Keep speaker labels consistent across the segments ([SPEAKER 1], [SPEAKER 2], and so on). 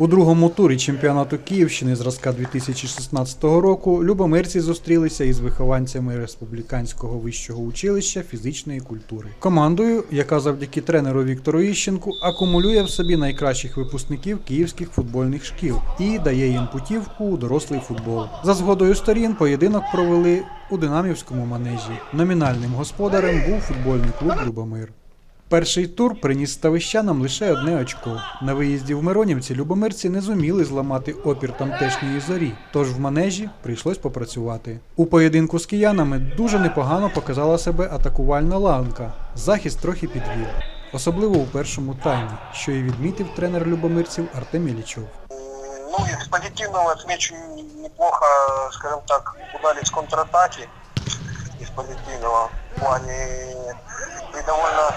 [SPEAKER 1] У другому турі чемпіонату Київщини зразка 2016 року любомирці зустрілися із вихованцями республіканського вищого училища фізичної культури. Командою, яка завдяки тренеру Віктору Іщенку акумулює в собі найкращих випускників київських футбольних шкіл і дає їм путівку у дорослий футбол. За згодою сторін поєдинок провели у динамівському манежі. Номінальним господарем був футбольний клуб Любомир. Перший тур приніс ставищанам лише одне очко. На виїзді в Миронівці любомирці не зуміли зламати опір тамтешньої зорі, тож в манежі прийшлось попрацювати. У поєдинку з киянами дуже непогано показала себе атакувальна ланка. Захист трохи підвів, особливо у першому таймі, що і відмітив тренер любомирців Артем Ілічов.
[SPEAKER 2] Ну, из позитивного отмечу неплохо, скажем так, удались контратаки из позитивного в плане при довольно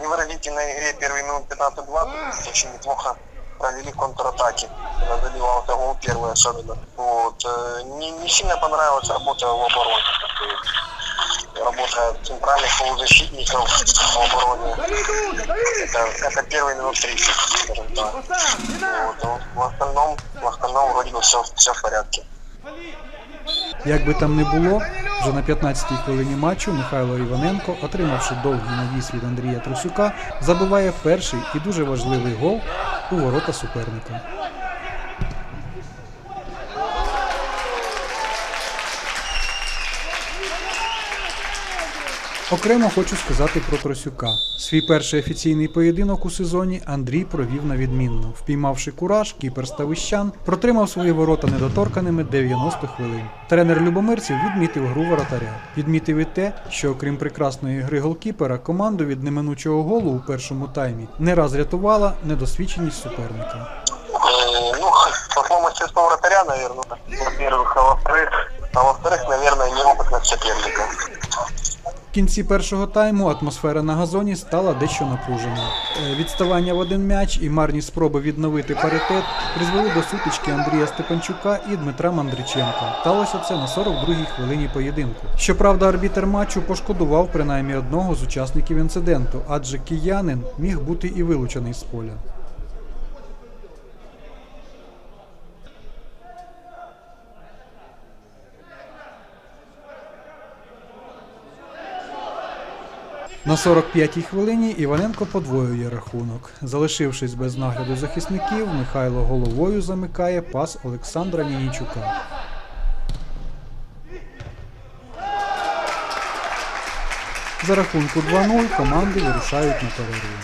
[SPEAKER 2] невыразительной игре первые минут 15-20 очень неплохо провели контратаки. Когда забивался гол первый особенно. Вот. э, Не, не сильно понравилась работа в обороне. Работа центральных полузащитников в обороне. Это, это первые минут 30, скажем так. Вот. а В остальном, в остальном вроде бы все, все в порядке.
[SPEAKER 1] Як би там не було, вже на 15-й хвилині матчу Михайло Іваненко, отримавши довгий навіс від Андрія Трусюка, забиває перший і дуже важливий гол у ворота суперника. Окремо хочу сказати про Тросюка. Свій перший офіційний поєдинок у сезоні Андрій провів на відмінно. Впіймавши кураж, кіпер Ставищан протримав свої ворота недоторканими 90 хвилин. Тренер Любомирців відмітив гру воротаря. Відмітив і те, що окрім прекрасної гри голкіпера, команду від неминучого голу у першому таймі не раз рятувала недосвідченість суперника.
[SPEAKER 2] Э, Ну, по своему мастерству вратаря, наверное, во-первых, а во-вторых, а во-вторых, наверное, неопытность соперника.
[SPEAKER 1] Кінці першого тайму атмосфера на газоні стала дещо напруженою. Е, Відставання в один м'яч і марні спроби відновити паритет призвели до сутички Андрія Степанчука і Дмитра Мандриченка. Сталося це на 42-й хвилині поєдинку. Щоправда, арбітер матчу пошкодував принаймні одного з учасників інциденту, адже киянин міг бути і вилучений з поля. На 45-й хвилині Іваненко подвоює рахунок. Залишившись без нагляду захисників, Михайло головою замикає пас Олександра Нінічука. За рахунку 2-0 команди вирушають на перерву.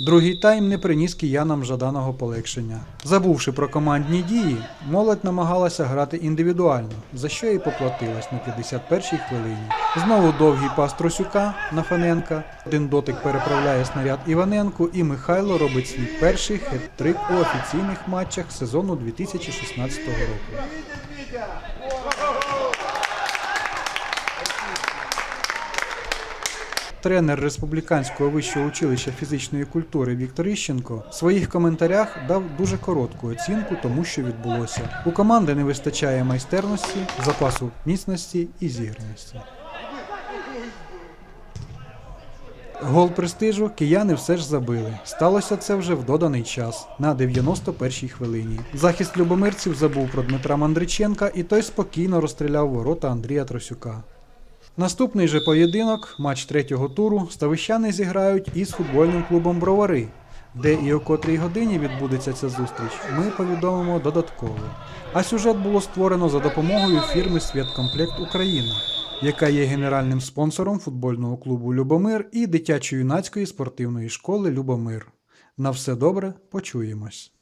[SPEAKER 1] Другий тайм не приніс киянам жаданого полегшення. Забувши про командні дії, молодь намагалася грати індивідуально, за що і поплатилась на 51-й хвилині. Знову довгий пас Тросюка на Фаненка. Один дотик переправляє снаряд Іваненку, і Михайло робить свій перший хет-трик у офіційних матчах сезону 2016 року. Тренер Республіканського вищого училища фізичної культури Віктор Іщенко в своїх коментарях дав дуже коротку оцінку тому, що відбулося. У команди не вистачає майстерності, запасу міцності і зіграності. Гол престижу кияни все ж забили. Сталося це вже в доданий час на 91-й хвилині. Захист любомирців забув про Дмитра Мандриченка, і той спокійно розстріляв ворота Андрія Тросюка. Наступний же поєдинок, матч третього туру, ставищани зіграють із футбольним клубом Бровари. Де і о котрій годині відбудеться ця зустріч, ми повідомимо додатково. А сюжет було створено за допомогою фірми Святкомплект Україна, яка є генеральним спонсором футбольного клубу Любомир і дитячо-юнацької спортивної школи Любомир. На все добре, почуємось.